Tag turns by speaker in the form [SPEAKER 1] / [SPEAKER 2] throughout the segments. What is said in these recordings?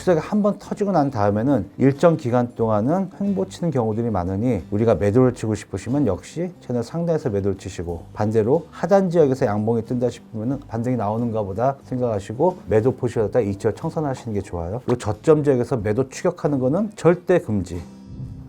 [SPEAKER 1] 추세가 한 번 터지고 난 다음에는 일정 기간 동안은 횡보 치는 경우들이 많으니 우리가 매도를 치고 싶으시면 역시 채널 상단에서 매도를 치시고 반대로 하단 지역에서 양봉이 뜬다 싶으면 반등이 나오는가 보다 생각하시고 매도 포시에다 이 지역 청산하시는 게 좋아요. 이 저점 지역에서 매도 추격하는 거는 절대 금지.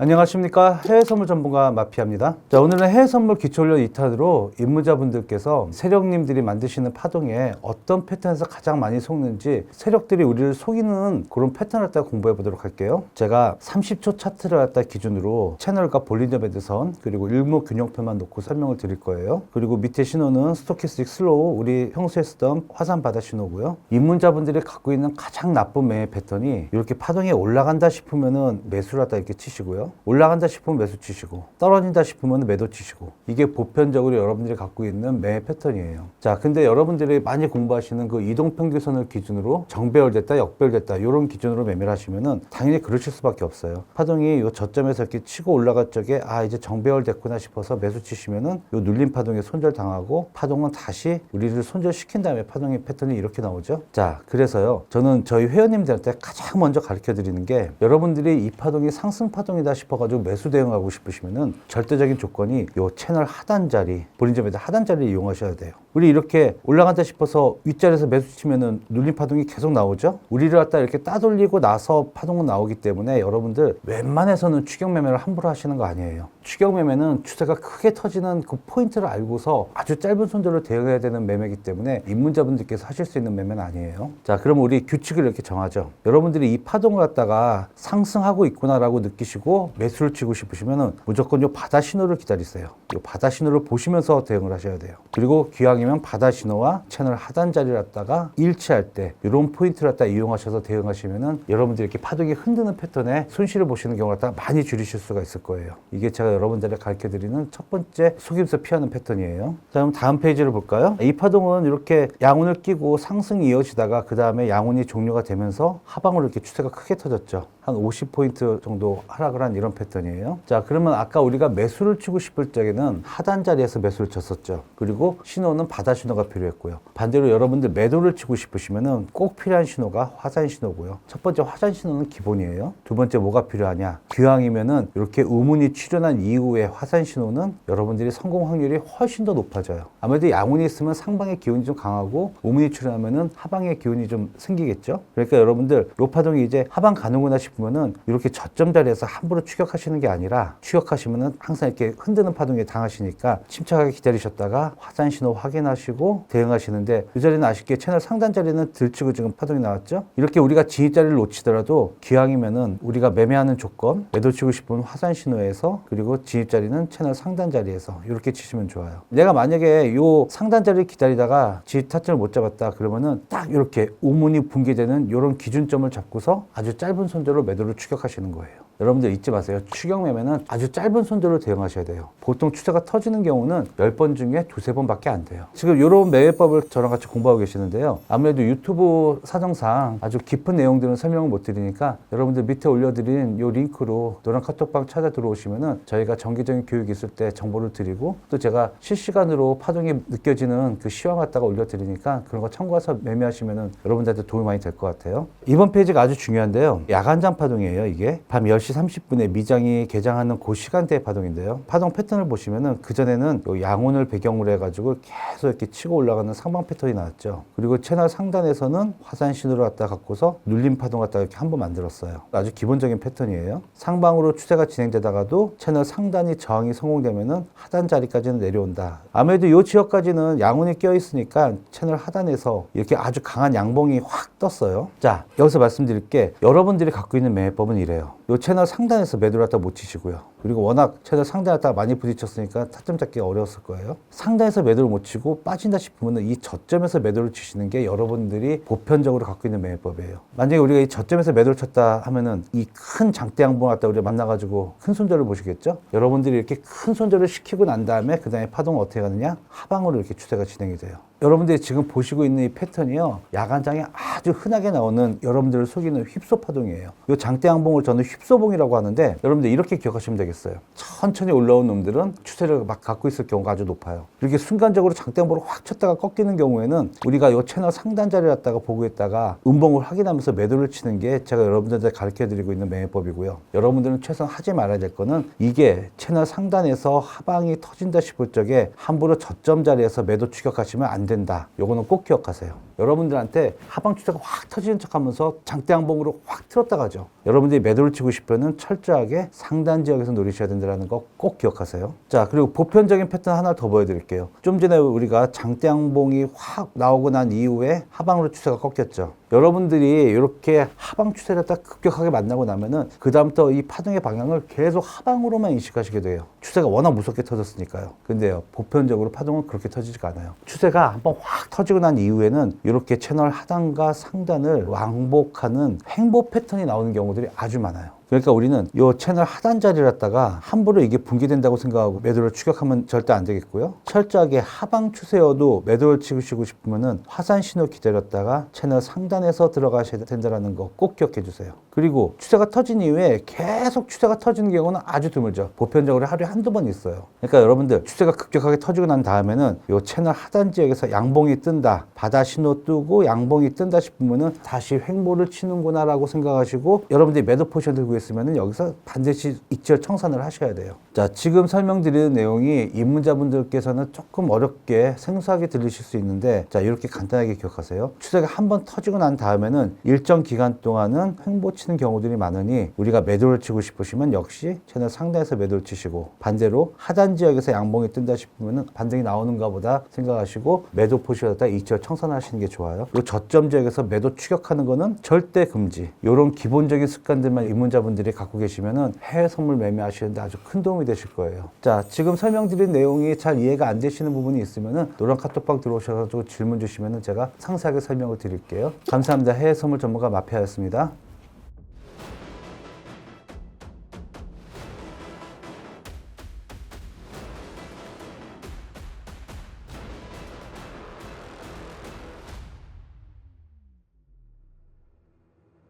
[SPEAKER 1] 안녕하십니까 해외 선물 전문가 마피아입니다. 자 오늘은 해외 선물 기초훈련 2탄으로 입문자분들께서 세력님들이 만드시는 파동에 어떤 패턴에서 가장 많이 속는지 세력들이 우리를 속이는 그런 패턴을 갖다 공부해 보도록 할게요. 제가 30초 차트를 갖다 기준으로 채널과 볼린저 배드선 그리고 일목 균형표만 놓고 설명을 드릴 거예요. 그리고 밑에 신호는 스토키스틱 슬로우 우리 평소에 쓰던 화산 바다 신호고요. 입문자분들이 갖고 있는 가장 나쁜 매매 패턴이 이렇게 파동이 올라간다 싶으면은 매수를 갖다 이렇게 치시고요. 올라간다 싶으면 매수 치시고 떨어진다 싶으면 매도 치시고 이게 보편적으로 여러분들이 갖고 있는 매매 패턴이에요. 자, 근데 여러분들이 많이 공부하시는 그 이동 평균선을 기준으로 정배열됐다, 역배열됐다 이런 기준으로 매매를 하시면은 당연히 그러실 수밖에 없어요. 파동이 요 저점에서 이렇게 치고 올라갈 적에 아 이제 정배열됐구나 싶어서 매수 치시면은 요 눌림 파동에 손절 당하고 파동은 다시 우리를 손절시킨 다음에 파동의 패턴이 이렇게 나오죠. 자, 그래서요. 저는 저희 회원님들한테 가장 먼저 가르쳐 드리는 게 여러분들이 이 파동이 상승 파동이다 싶어가지고 매수 대응하고 싶으시면은 절대적인 조건이 요 채널 하단 자리, 볼린저매드 하단 자리를 이용하셔야 돼요. 우리 이렇게 올라간다 싶어서 윗자리에서 매수 치면은 눌림 파동이 계속 나오죠. 우리를 갖다 이렇게 따돌리고 나서 파동은 나오기 때문에 여러분들 웬만해서는 추격 매매를 함부로 하시는 거 아니에요. 추격 매매는 추세가 크게 터지는 그 포인트를 알고서 아주 짧은 손절로 대응해야 되는 매매이기 때문에 입문자분들께서 하실 수 있는 매매는 아니에요. 자, 그럼 우리 규칙을 이렇게 정하죠. 여러분들이 이 파동을 갖다가 상승하고 있구나라고 느끼시고 매수를 치고 싶으시면은 무조건 요 바다 신호를 기다리세요. 요 바다 신호를 보시면서 대응을 하셔야 돼요. 그리고 기왕 이면 바다 신호와 채널 하단 자리를 갖다가 일치할 때 이런 포인트를 갖다 이용하셔서 대응하시면은 여러분들이 이렇게 파동이 흔드는 패턴에 손실을 보시는 경우를 갖다가 많이 줄이실 수가 있을 거예요. 이게 제가 여러분들에 가르쳐 드리는 첫 번째 속임수 피하는 패턴이에요. 자, 그럼 다음 페이지를 볼까요? 이 파동은 이렇게 양운을 끼고 상승이 이어지다가 그 다음에 양운이 종료가 되면서 하방으로 이렇게 추세가 크게 터졌죠. 한 50포인트 정도 하락을 한 이런 패턴이에요. 자, 그러면 아까 우리가 매수를 치고 싶을 적에는 하단 자리에서 매수를 쳤었죠. 그리고 신호는 바다 신호가 필요했고요. 반대로 여러분들 매도를 치고 싶으시면은 꼭 필요한 신호가 화산 신호고요. 첫 번째 화산 신호는 기본이에요. 두 번째 뭐가 필요하냐? 기왕이면은 이렇게 우문이 출현한 이후에 화산 신호는 여러분들이 성공 확률이 훨씬 더 높아져요. 아무래도 양운이 있으면 상방의 기운이 좀 강하고 우문이 출현하면은 하방의 기운이 좀 생기겠죠. 그러니까 여러분들 요파동이 이제 하방 가는구나 싶으면은 이렇게 저점 자리에서 함부로 추격하시는 게 아니라 추격하시면은 항상 이렇게 흔드는 파동에 당하시니까 침착하게 기다리셨다가 화산 신호 확인 하시고 대응하시는데 이 자리는 아쉽게 채널 상단 자리는 들치고 지금 파동이 나왔죠. 이렇게 우리가 진입 자리를 놓치더라도 기왕이면은 우리가 매매하는 조건 매도 치고 싶은 화산 신호에서 그리고 진입 자리는 채널 상단 자리에서 이렇게 치시면 좋아요. 내가 만약에 요 상단 자리를 기다리다가 진입 타점을 못 잡았다 그러면은 딱 이렇게 우문이 붕괴되는 이런 기준점을 잡고서 아주 짧은 손절로 매도를 추격하시는 거예요. 여러분들 잊지 마세요. 추격 매매는 아주 짧은 손절로 대응하셔야 돼요. 보통 추세가 터지는 경우는 10번 중에 두세 번밖에 안 돼요. 지금 이런 매매법을 저랑 같이 공부하고 계시는데요. 아무래도 유튜브 사정상 아주 깊은 내용들은 설명을 못 드리니까 여러분들 밑에 올려드린 이 링크로 노란 카톡방 찾아 들어오시면은 저희가 정기적인 교육이 있을 때 정보를 드리고 또 제가 실시간으로 파동이 느껴지는 그 시황 갖다가 올려드리니까 그런 거 참고해서 매매하시면은 여러분들한테 도움이 많이 될 것 같아요. 이번 페이지가 아주 중요한데요. 야간장 파동이에요, 이게. 밤 10시 30분에 미장이 개장하는 그 시간대의 파동인데요. 파동 패턴을 보시면은 그전에는 요 양온을 배경으로 해가지고 계속 이렇게 치고 올라가는 상방 패턴이 나왔죠. 그리고 채널 상단에서는 화산 신호를 갖다 갖고서 눌림 파동 갖다 이렇게 한 번 만들었어요. 아주 기본적인 패턴이에요. 상방으로 추세가 진행되다가도 채널 상단이 저항이 성공되면은 하단 자리까지는 내려온다. 아무래도 이 지역까지는 양운이 껴 있으니까 채널 하단에서 이렇게 아주 강한 양봉이 확 떴어요. 자, 여기서 말씀드릴 게 여러분들이 갖고 있는 매매법은 이래요. 이 채널 상단에서 매도를 갖다 못 치시고요. 그리고 워낙 채널 상단에 갖다가 많이 부딪혔으니까 타점 잡기가 어려웠을 거예요. 상단에서 매도를 못 치고 빠진다 싶으면 이 저점에서 매도를 치시는 게 여러분들이 보편적으로 갖고 있는 매매법이에요. 만약에 우리가 이 저점에서 매도를 쳤다 하면은 이 큰 장대 양봉 갖다 우리가 만나가지고 큰 손절을 보시겠죠? 여러분들이 이렇게 큰 손절을 시키고 난 다음에 그 다음에 파동은 어떻게 가느냐? 하방으로 이렇게 추세가 진행이 돼요. 여러분들이 지금 보시고 있는 이 패턴이요. 야간장에 아주 흔하게 나오는 여러분들을 속이는 휩소 파동이에요. 이 장대 양봉을 저는 휩소봉이라고 하는데 여러분들 이렇게 기억하시면 되겠어요. 되겠어요. 천천히 올라온 놈들은 추세를 막 갖고 있을 경우가 아주 높아요. 이렇게 순간적으로 장대항보를 확 쳤다가 꺾이는 경우에는 우리가 이 채널 상단 자리를 갖다가 보고 있다가 음봉을 확인하면서 매도를 치는 게 제가 여러분들한테 가르쳐 드리고 있는 매매법이고요. 여러분들은 최소한 하지 말아야 될 거는 이게 채널 상단에서 하방이 터진다 싶을 적에 함부로 저점 자리에서 매도 추격하시면 안 된다. 요거는 꼭 기억하세요. 여러분들한테 하방 추세가 확 터지는 척 하면서 장대 항봉으로 확 틀었다 가죠. 여러분들이 매도를 치고 싶으면 철저하게 상단 지역에서 노리셔야 된다는 거 꼭 기억하세요. 자, 그리고 보편적인 패턴 하나 더 보여드릴게요. 좀 전에 우리가 장대 항봉이 확 나오고 난 이후에 하방으로 추세가 꺾였죠. 여러분들이 이렇게 하방 추세를 딱 급격하게 만나고 나면은 그 다음부터 이 파동의 방향을 계속 하방으로만 인식하시게 돼요. 추세가 워낙 무섭게 터졌으니까요. 근데요, 보편적으로 파동은 그렇게 터지지가 않아요. 추세가 한번 확 터지고 난 이후에는 이렇게 채널 하단과 상단을 왕복하는 횡보 패턴이 나오는 경우들이 아주 많아요. 그러니까 우리는 이 채널 하단 자리를 갖다가 함부로 이게 붕괴된다고 생각하고 매도를 추격하면 절대 안 되겠고요. 철저하게 하방 추세여도 매도를 치시고 싶으면은 화산 신호 기다렸다가 채널 상단에서 들어가셔야 된다는 거 꼭 기억해 주세요. 그리고 추세가 터진 이후에 계속 추세가 터지는 경우는 아주 드물죠. 보편적으로 하루에 한두 번 있어요. 그러니까 여러분들 추세가 급격하게 터지고 난 다음에는 이 채널 하단 지역에서 양봉이 뜬다. 바다 신호 뜨고 양봉이 뜬다 싶으면은 다시 횡보를 치는구나라고 생각하시고 여러분들이 매도 포션 들고 있으면은 여기서 반드시 이철 청산을 하셔야 돼요. 자, 지금 설명드리는 내용이 입문자분들께서는 조금 어렵게 생소하게 들리실 수 있는데 자, 이렇게 간단하게 기억하세요. 추세가 한 번 터지고 난 다음에는 일정 기간 동안은 횡보 치는 경우들이 많으니 우리가 매도를 치고 싶으시면 역시 채널 상단에서 매도를 치시고 반대로 하단 지역에서 양봉이 뜬다 싶으면은 반등이 나오는가 보다 생각하시고 매도 포시에다 이철 청산하시는 게 좋아요. 요 저점 지역에서 매도 추격하는 거는 절대 금지. 요런 기본적인 습관들만 입문자분 들이 갖고 계시면은 해외 선물 매매하시는데 아주 큰 도움이 되실 거예요. 자, 지금 설명드린 내용이 잘 이해가 안 되시는 부분이 있으면은 노란 카톡방 들어오셔서 질문 주시면은 제가 상세하게 설명을 드릴게요. 감사합니다. 해외 선물 전문가 마페아였습니다.